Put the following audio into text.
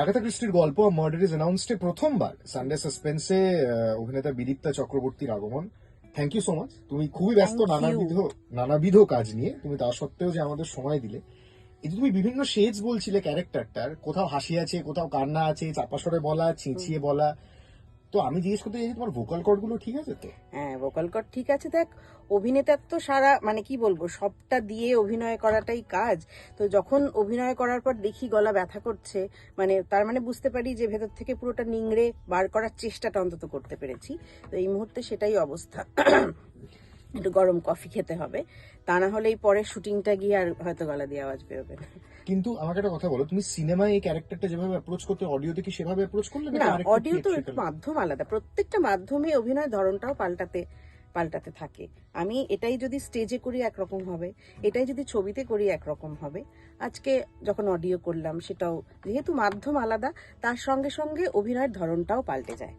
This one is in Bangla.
আগাথা ক্রিস্টির গল্প মার্ডার ইজ অ্যানাউন্সডে প্রথমবার সানডে সাসপেন্সে অভিনেতা বিদীপ্তা চক্রবর্তীর আগমন। থ্যাংক ইউ সো মাচ তুমি খুবই ব্যস্ত নানাবিধ নানাবিধ কাজ নিয়ে। তুমি তা সত্ত্বেও যে আমাদের সময় দিলে। এই যে তুমি বিভিন্ন শেজ বলছিলে ক্যারেক্টারটার কোথাও হাসি আছে কোথাও কান্না আছে চাপাসরে বলা ছিঁচিয়ে বলা। তো আমি জিজ্ঞেস করতে চাইছি, তোমার ভোকাল কর্ডগুলো ঠিক আছে তো? হ্যাঁ ভোকাল কর্ড ঠিক আছে। দেখ, অভিনেতার তো সারা মানে কি বলব, সবটা দিয়ে অভিনয় করাটাই কাজ। তো যখন অভিনয় করার পর দেখি গলা ব্যথা করছে মানে তার মানে বুঝতে পারি যে ভেতর থেকে পুরোটা নিংড়ে বার করার চেষ্টাটা অন্তত করতে পেরেছি। তো এই মুহূর্তে সেটাই অবস্থা। একটু গরম কফি খেতে হবে। তা না হলে এই পরে শুটিংটা গিয়ে আর হয়তো গলা দিয়ে আওয়াজ বেরোবে কিন্তু আমাকে একটা কথা বলো তুমি সিনেমায় এই ক্যারেক্টারটা যেভাবে অ্যাপ্রোচ করতে অডিওতে কি সেভাবে অ্যাপ্রোচ করলে না অডিও তো একটু মাধ্যম আলাদা। প্রত্যেকটা মাধ্যমে অভিনয় ধরনটাও পাল্টাতে পাল্টাতে থাকে। আমি এটাই যদি স্টেজে করি একরকম হবে এটাই যদি ছবিতে করি একরকম হবে। আজকে যখন অডিও করলাম সেটাও যেহেতু মাধ্যম আলাদা তার সঙ্গে সঙ্গে অভিনয়ের ধরনটাও পাল্টে যায়।